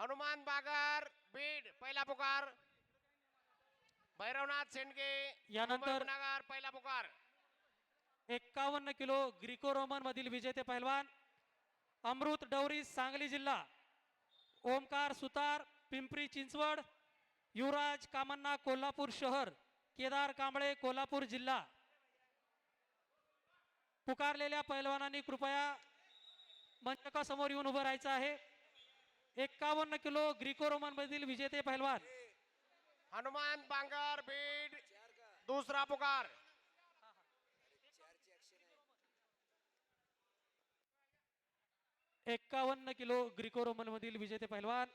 हनुमान बागर बीड पहिला पुकार. भैरवनाथ शेंडगे यानंतर- नगर पहिला पुकार. एक्कावन्न किलो ग्रिको रोमन मधील विजेते पैलवान अमृत डवरी सांगली जिल्हा. ओमकार सुतार पिंपरी चिंचवड युवराज कामन्ना कोल्हापूर शहर. केदार कांबळे कोल्हापूर जिल्हा. पुकारलेल्या पैलवानांनी कृपया मंचकासमोर येऊन उभं राहायचं आहे. एक्कावन्न किलो ग्रिको रोमन मधील विजेते पैलवान हनुमान बांगर बीड. दूसरा पुकार. एक्कावन्न किलो ग्रिको रोमन मधील विजेते पैलवान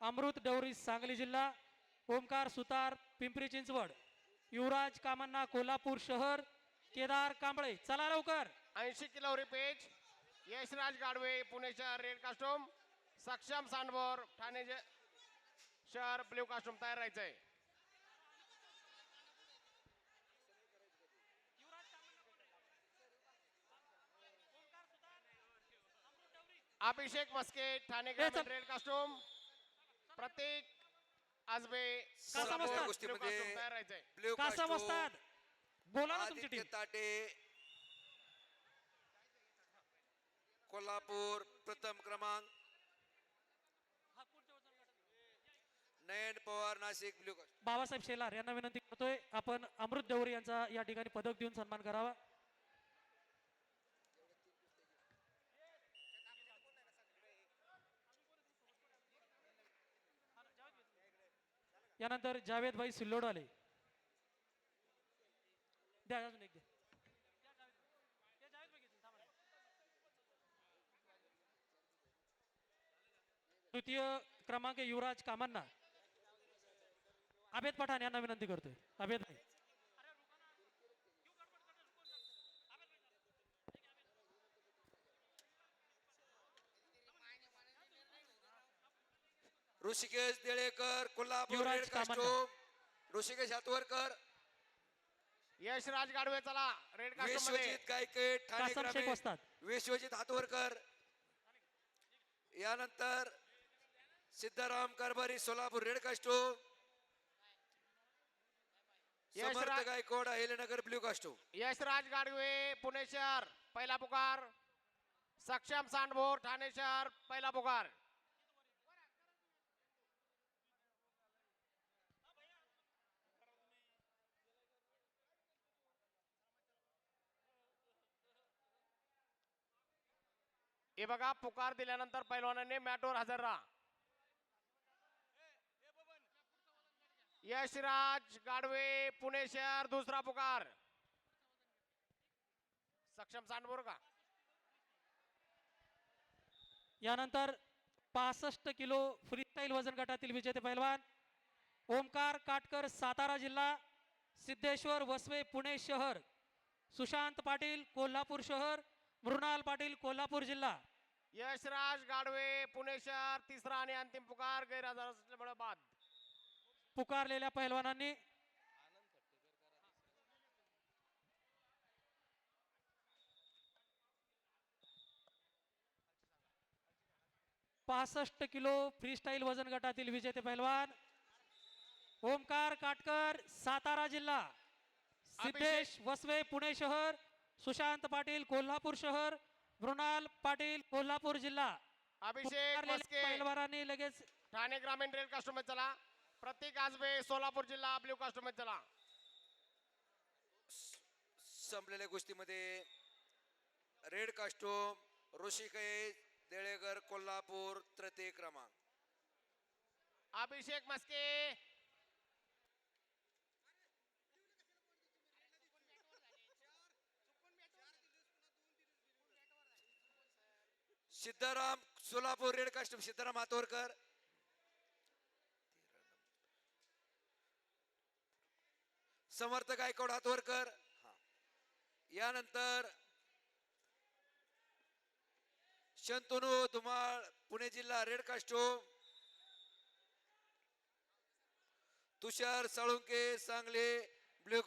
अमृत डवरी सांगली जिल्हा. ओमकार सुतार पिंपरी चिंचवड. युवराज कामन्ना कोल्हापूर शहर. केदार कांबळे चला लवकर. ऐंशी किलो रिपेज यशराज गाडवे पुणे शहर रेड कास्टूम. सक्षम सांडभोर ठाणे जे- शहर ब्ल्यू कास्टूम तयार राहायचंय. अभिषेक मस्के ठाणे. Red costume. प्रतीक आजबे गोष्टीमध्ये तयार राहायचंय. ब्ल्यू कासा कास्टूम, बसतात बोला ना तुमची आदित्य टीम ताटे कोल्हापूर प्रथम क्रमांक. नयन पवार नाशिक ब्ल्यू कास्टूम बाबासाहेब शेलार यांना विनंती करतोय आपण अमृत देवरे यांचा या ठिकाणी पदक देऊन सन्मान करावा. यानंतर जावेद भाई सिल्लोडवाले. द्या अजून एक द्या. तृतीय क्रमांक युवराज कामांना अभेद पठाण यांना विनंती करतोय. अभेद भाई ऋषिकेश देळेकर कोल्हापूर युवराज रेड कामत. कास्टूम. ऋषिकेश हातवरकर यशराज गाडवे चला. रेड कास्टूममध्ये विश्वजित गायके ठाणे कासम शेख ग्रामीण. वस्ताद. विश्वजित हातवरकर. यानंतर Siddharam Karbhari Solapur red costume. Samarth Yashraj- Gaikwad Ahilyanagar blue costume Yashraj Gadve Pune शहर पहिला पुकार. सक्षम सांडभोर ठाणे शहर पहिला पुकार. हे बघा पुकार दिल्यानंतर पैलवानांनी मॅटवर हजर राहा. यशराज गाडवे पुणे शहर दुसरा पुकार. सक्षम सांडभोर का यानंतर पासष्ट किलो फ्रीस्टाईल वजन गटातील विजेते पैलवान ओमकार काटकर सातारा जिल्हा सिद्धेश्वर वसवे पुणे शहर सुशांत पाटील कोल्हापूर शहर मृणाल पाटील कोल्हापूर जिल्हा. यशराज गाडवे पुणे शहर तिसरा आणि अंतिम पुकार गैरहजर बाद. पुकारलेल्या पैलवानांनी पासष्ट किलो फ्रीस्टाईल वजन गटातील विजेते पैलवान ओमकार काटकर सातारा जिल्हा सिद्धेश वसवे पुणे शहर सुशांत पाटील कोल्हापूर शहर मृणाल पाटील कोल्हापूर जिल्हा. अभिषेक पैलवानांनी लगेच ठाणे ग्रामीण रेल कास्टूम चला. प्रतीक आजबे सोलापूर जिल्हा ब्ल्यू कास्टूम चला. संपलेल्या गोष्टीमध्ये रेड कास्टूम ऋषिकेश देळेकर कोल्हापूर तृतीय क्रमांक. Abhishek Maske. Siddharam Solapur red costume Siddharam Hatwarkar Samarth Gaikwad Hatwarkar. हा. यानंतर शंतनू धुमाळ पुणे जिल्हा red costume Tushar Salunke Sangli blue